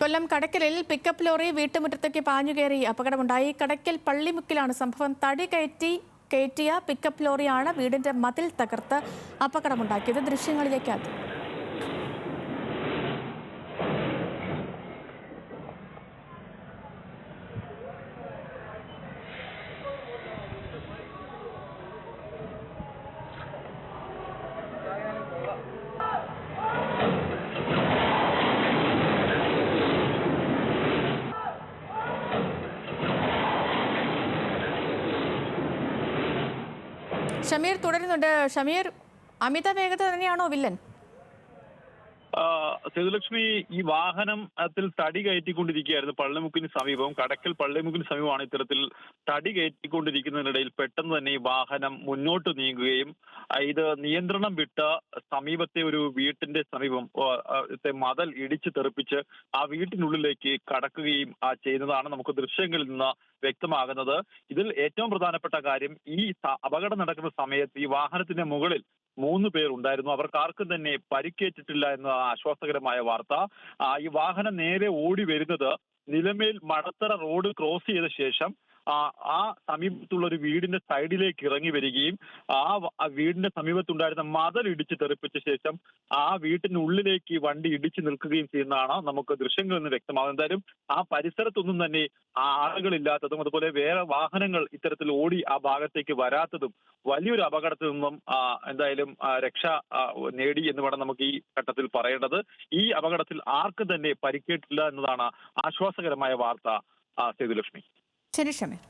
കൊല്ലം കടക്കലിൽ pickup lorry വീട്ടുമുറ്റത്തേക്ക് പാഞ്ഞുകയറി. അപകടമുണ്ടായി. കടക്കൽ പള്ളിമുക്കിലാണ് സംഭവം. തടി കയറ്റി കയറ്റിയ പിക്കപ്പ് ലോറിയാണ് വീടിന്റെ മതിൽ തകർത്ത് അപകടമുണ്ടാക്കിയത്. ദൃശ്യങ്ങളിലേക്ക് ഷമീർ തുടരുന്നുണ്ട്. ഷമീർ അമിത വേഗത തന്നെയാണോ വില്ലൻ? സേതുലക്ഷ്മി ഈ വാഹനത്തിൽ തടി കയറ്റിക്കൊണ്ടിരിക്കുകയായിരുന്നു. പള്ളിമുക്കിന് സമീപം കടക്കൽ പള്ളിമുക്കിന് സമീപമാണ് ഇത്തരത്തിൽ തടി കയറ്റിക്കൊണ്ടിരിക്കുന്നതിനിടയിൽ പെട്ടെന്ന് തന്നെ ഈ വാഹനം മുന്നോട്ട് നീങ്ങുകയും ഇത് നിയന്ത്രണം വിട്ട സമീപത്തെ ഒരു വീട്ടിന്റെ സമീപം മതൽ ഇടിച്ചു തെറിപ്പിച്ച് ആ വീട്ടിനുള്ളിലേക്ക് കടക്കുകയും ചെയ്യുന്നതാണ് നമുക്ക് ദൃശ്യങ്ങളിൽ നിന്ന് വ്യക്തമാകുന്നത്. ഇതിൽ ഏറ്റവും പ്രധാനപ്പെട്ട കാര്യം ഈ അപകടം നടക്കുന്ന സമയത്ത് ഈ വാഹനത്തിന്റെ മുകളിൽ മൂന്ന് പേർ ഉണ്ടായിരുന്നു അവർക്ക് ആർക്കും തന്നെ പരിക്കേറ്റിട്ടില്ല എന്ന ആശ്വാസകരമായ വാർത്ത. ഈ വാഹനം നേരെ ഓടി വരുന്നത് നിലമേൽ മടത്തറ റോഡ് ക്രോസ് ചെയ്ത ശേഷം ആ സമീപത്തുള്ള ഒരു വീടിന്റെ സൈഡിലേക്ക് ഇറങ്ങി വരികയും ആ വീടിന്റെ സമീപത്തുണ്ടായിരുന്ന മതൽ ഇടിച്ച് തെറിപ്പിച്ച ശേഷം ആ വീട്ടിനുള്ളിലേക്ക് വണ്ടി ഇടിച്ചു നിൽക്കുകയും ചെയ്യുന്നതാണ് നമുക്ക് ദൃശ്യങ്ങളിൽ നിന്ന് വ്യക്തമാകുന്നത്. എന്തായാലും ആ പരിസരത്തൊന്നും തന്നെ ആ ആളുകളില്ലാത്തതും അതുപോലെ വേറെ വാഹനങ്ങൾ ഇത്തരത്തിൽ ഓടി ആ ഭാഗത്തേക്ക് വരാത്തതും വലിയൊരു അപകടത്തിൽ നിന്നും എന്തായാലും രക്ഷ നേടി എന്ന് വേണം നമുക്ക് ഈ ഘട്ടത്തിൽ പറയേണ്ടത്. ഈ അപകടത്തിൽ ആർക്കും തന്നെ പരിക്കേറ്റില്ല എന്നതാണ് ആശ്വാസകരമായ വാർത്ത സേതുലക്ഷ്മി. ഷമീർ